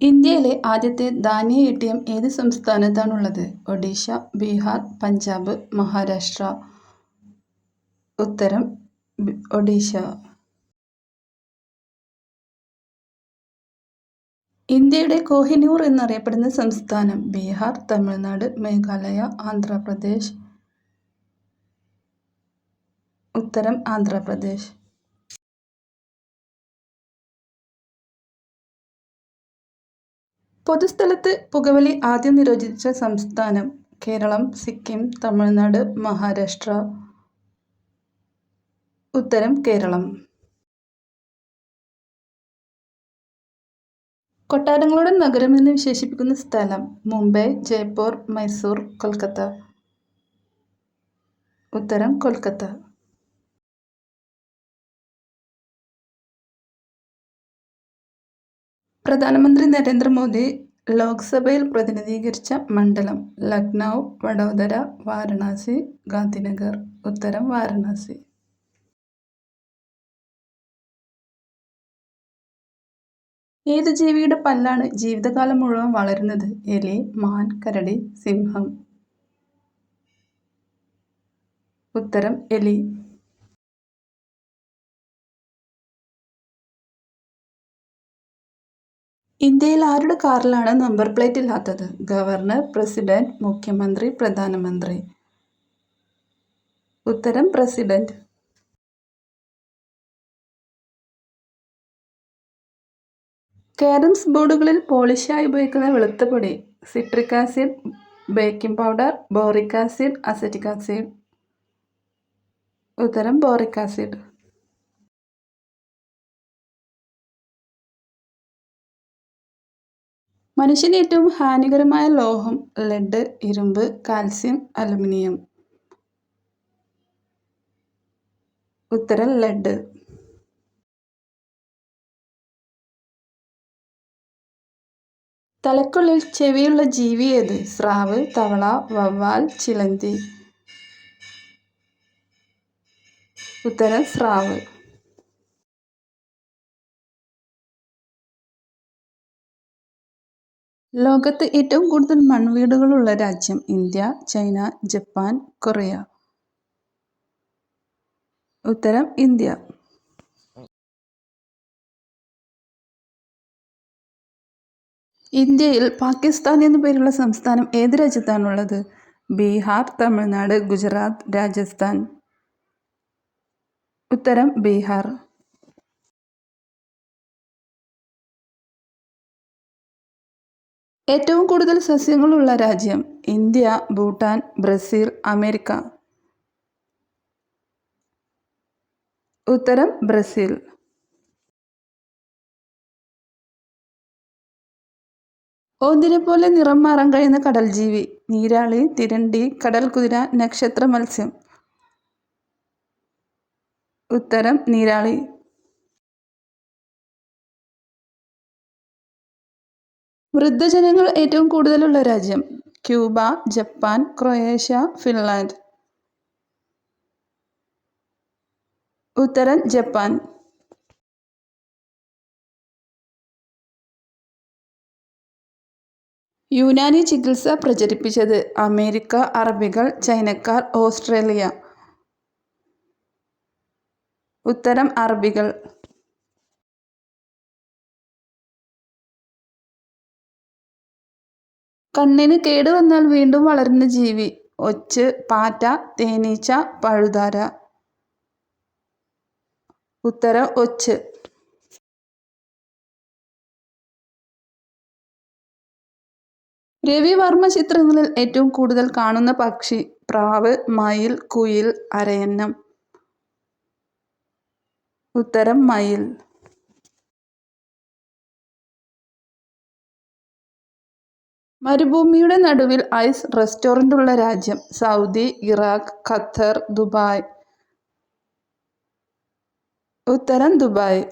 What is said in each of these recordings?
ഇന്ത്യയിലെ ആദ്യത്തെ ധാന്യ എ ടി എം ഏത് സംസ്ഥാനത്താണുള്ളത്? ഒഡീഷ ബീഹാർ പഞ്ചാബ് മഹാരാഷ്ട്ര. ഉത്തരം ഒഡീഷ. ഇന്ത്യയുടെ കോഹിനൂർ എന്നറിയപ്പെടുന്ന സംസ്ഥാനം ബീഹാർ തമിഴ്നാട് മേഘാലയ ആന്ധ്രാപ്രദേശ്. ഉത്തരം ആന്ധ്രാപ്രദേശ്. പൊതുസ്ഥലത്ത് പുകവലി ആദ്യം നിരോധിച്ച സംസ്ഥാനം കേരളം സിക്കിം തമിഴ്നാട് മഹാരാഷ്ട്ര ഉത്തരം കേരളം. കൊട്ടാരങ്ങളുടെ നഗരം എന്ന് വിശേഷിപ്പിക്കുന്ന സ്ഥലം മുംബൈ ജയ്പൂർ മൈസൂർ കൊൽക്കത്ത. ഉത്തരം കൊൽക്കത്ത. പ്രധാനമന്ത്രി നരേന്ദ്രമോദി ലോക്സഭയിൽ പ്രതിനിധീകരിച്ച മണ്ഡലം ലക്നൗ വഡോദര വാരണാസി ഗാന്ധിനഗർ ഉത്തരം വാരണാസി. ഏത് ജീവിയുടെ പല്ലാണ് ജീവിതകാലം മുഴുവൻ വളരുന്നത്? എലി മാൻ കരടി സിംഹം. ഉത്തരം എലി. ഇന്ത്യയിൽ ആരുടെ കാറിലാണ് നമ്പർ പ്ലേറ്റ് ഇല്ലാത്തത്? ഗവർണർ പ്രസിഡന്റ് മുഖ്യമന്ത്രി പ്രധാനമന്ത്രി. ഉത്തരം പ്രസിഡന്റ്. കാരംസ് ബോർഡുകളിൽ പോളിഷായി ഉപയോഗിക്കുന്ന വെളുത്ത പൊടി citric acid baking powder boric acid acetic acid. ഉത്തരം ബോറിക് ആസിഡ്. മനുഷ്യന് ഏറ്റവും ഹാനികരമായ ലോഹം ലെഡ് ഇരുമ്പ് കാൽസ്യം അലുമിനിയം ഉത്തരം ലെഡ് തലക്കുള്ളിൽ ചെവിയുള്ള ജീവി ഏത്? സ്രാവ് തവള വവ്വാൽ ചിലന്തി. ഉത്തരം സ്രാവ്. ലോകത്ത് ഏറ്റവും കൂടുതൽ മൺവീടുകളുള്ള രാജ്യം ഇന്ത്യ ചൈന ജപ്പാൻ കൊറിയ. ഉത്തരം ഇന്ത്യ. ഇന്ത്യയിൽ പാകിസ്ഥാൻ എന്നു പേരുള്ള സംസ്ഥാനം ഏത് രാജ്യത്താണുള്ളത്? ബീഹാർ തമിഴ്നാട് ഗുജറാത്ത് രാജസ്ഥാൻ. ഉത്തരം ബീഹാർ. ഏറ്റവും കൂടുതൽ സസ്യങ്ങളുള്ള രാജ്യം ഇന്ത്യ ഭൂട്ടാൻ ബ്രസീൽ അമേരിക്ക. ഉത്തരം ബ്രസീൽ. ഓന്തിനെ പോലെ നിറം മാറാൻ കഴിയുന്ന കടൽ ജീവി നീരാളി തിരണ്ടി കടൽ കുതിര നക്ഷത്ര മത്സ്യം ഉത്തരം നീരാളി. വൃദ്ധജനങ്ങൾ ഏറ്റവും കൂടുതലുള്ള രാജ്യം ക്യൂബ ജപ്പാൻ ക്രൊയേഷ്യ ഫിൻലാൻഡ്. ഉത്തരം ജപ്പാൻ. യുനാനി ചികിത്സ പ്രചരിപ്പിച്ചത് അമേരിക്ക അറബികൾ ചൈനക്കാർ ഓസ്ട്രേലിയ. ഉത്തരം അറബികൾ. കണ്ണിന് കേടുവന്നാൽ വീണ്ടും വളരുന്ന ജീവി. ഒച്ച് പാറ്റ തേനീച്ച പഴുതാര. ഉത്തരം ഒച്ച്. രവിവർമ്മ ചിത്രങ്ങളിൽ ഏറ്റവും കൂടുതൽ കാണുന്ന പക്ഷി പ്രാവ് മയിൽ കുയിൽ അരയന്നം. ഉത്തരം മയിൽ. മരുഭൂമിയുടെ നടുവിൽ ഐസ് റെസ്റ്റോറന്റ് ഉള്ള രാജ്യം. Saudi Iraq Qatar Dubai. ഉത്തരം ദുബായ്.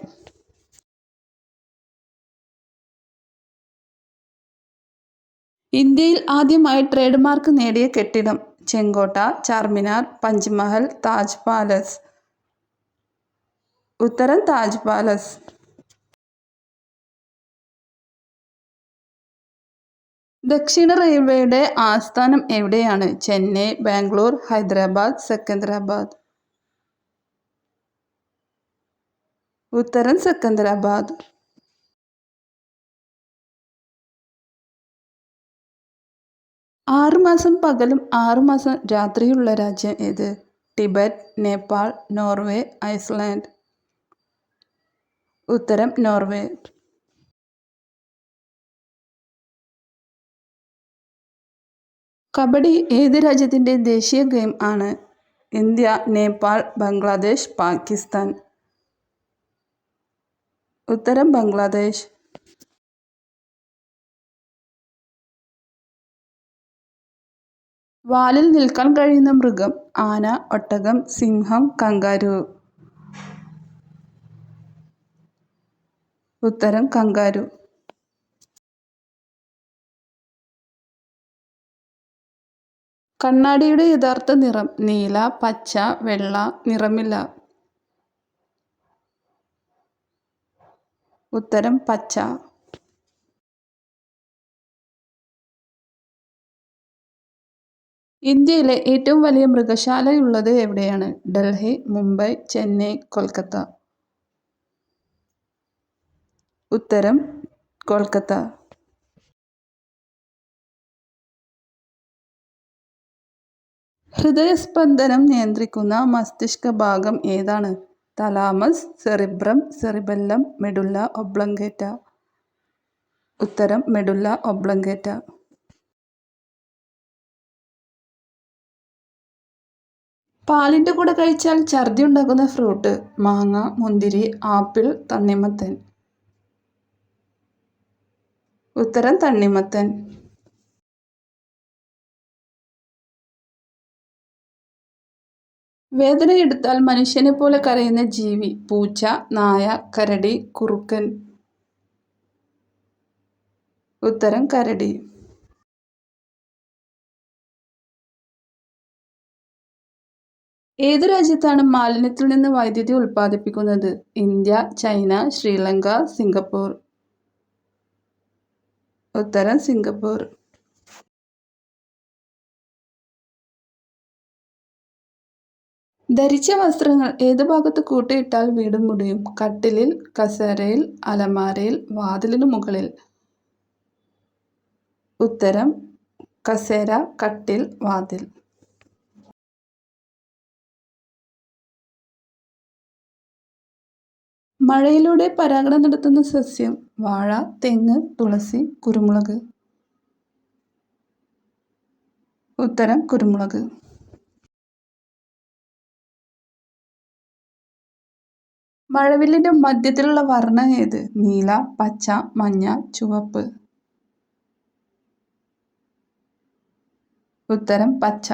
ഇന്ത്യയിൽ ആദ്യമായി ട്രേഡ് മാർക്ക് നേടിയ കെട്ടിടം. ചെങ്കോട്ട ചാർമിനാർ പഞ്ച്മഹൽ താജ് പാലസ്. ഉത്തരം താജ് പാലസ്. ദക്ഷിണ റെയിൽവേയുടെ ആസ്ഥാനം എവിടെയാണ്? ചെന്നൈ ബാംഗ്ലൂർ ഹൈദരാബാദ് സെക്കന്ദരാബാദ്. ഉത്തരം സെക്കന്ദരാബാദ്. ആറുമാസം പകലും ആറുമാസം രാത്രിയുള്ള രാജ്യം ഏത്? Tibet Nepal Norway Iceland. ഉത്തരം നോർവേ. കബഡി ഏത് രാജ്യത്തിന്റെ ദേശീയ ഗെയിം ആണ്. ഇന്ത്യ നേപ്പാൾ ബംഗ്ലാദേശ് പാകിസ്ഥാൻ. ഉത്തരം ബംഗ്ലാദേശ്. വാലിൽ നിൽക്കാൻ കഴിയുന്ന മൃഗം ആന ഒട്ടകം സിംഹം കങ്കാരു. ഉത്തരം കങ്കാരു. കണ്ണാടിയുടെ യഥാർത്ഥ നിറം നീല പച്ച വെള്ള നിറമില്ല. ഉത്തരം പച്ച. ഇന്ത്യയിലെ ഏറ്റവും വലിയ മൃഗശാലയുള്ളത് എവിടെയാണ്? ഡൽഹി മുംബൈ ചെന്നൈ കൊൽക്കത്ത. ഉത്തരം കൊൽക്കത്ത. ഹൃദയസ്പന്ദനം നിയന്ത്രിക്കുന്ന മസ്തിഷ്ക ഭാഗം ഏതാണ്? Thalamus cerebrum cerebellum medulla oblongata. ഉത്തരം മെഡുല്ല ഒബ്ലങ്കേറ്റ. പാലിന്റെ കൂടെ കഴിച്ചാൽ ഛർദി ഉണ്ടാക്കുന്ന ഫ്രൂട്ട് മാങ്ങ മുന്തിരി ആപ്പിൾ തണ്ണിമത്തൻ. ഉത്തരം തണ്ണിമത്തൻ. വേദനയെടുത്താൽ മനുഷ്യനെ പോലെ കരയുന്ന ജീവി പൂച്ച നായ കരടി കുറുക്കൻ. ഉത്തരം കരടി. ഏത് രാജ്യത്താണ് മാലിന്യത്തിൽ നിന്ന് വൈദ്യുതി ഉൽപ്പാദിപ്പിക്കുന്നത്? India China Sri Lanka Singapore. ഉത്തരം സിംഗപ്പൂർ. ധരിച്ച വസ്ത്രങ്ങൾ ഏത് ഭാഗത്ത് കൂട്ടിയിട്ടാൽ വീട് മുടിയും? കട്ടിലിൽ കസേരയിൽ അലമാരയിൽ വാതിലിന് മുകളിൽ. ഉത്തരം കസേര കട്ടിൽ വാതിൽ. മഴയിലൂടെ പരാഗണം നടത്തുന്ന സസ്യം വാഴ തെങ്ങ് തുളസി കുരുമുളക്. ഉത്തരം കുരുമുളക്. മഴവില്ലിന്റെ മധ്യത്തിലുള്ള വർണം ഏത്? നീല പച്ച മഞ്ഞ ചുവപ്പ്. ഉത്തരം പച്ച.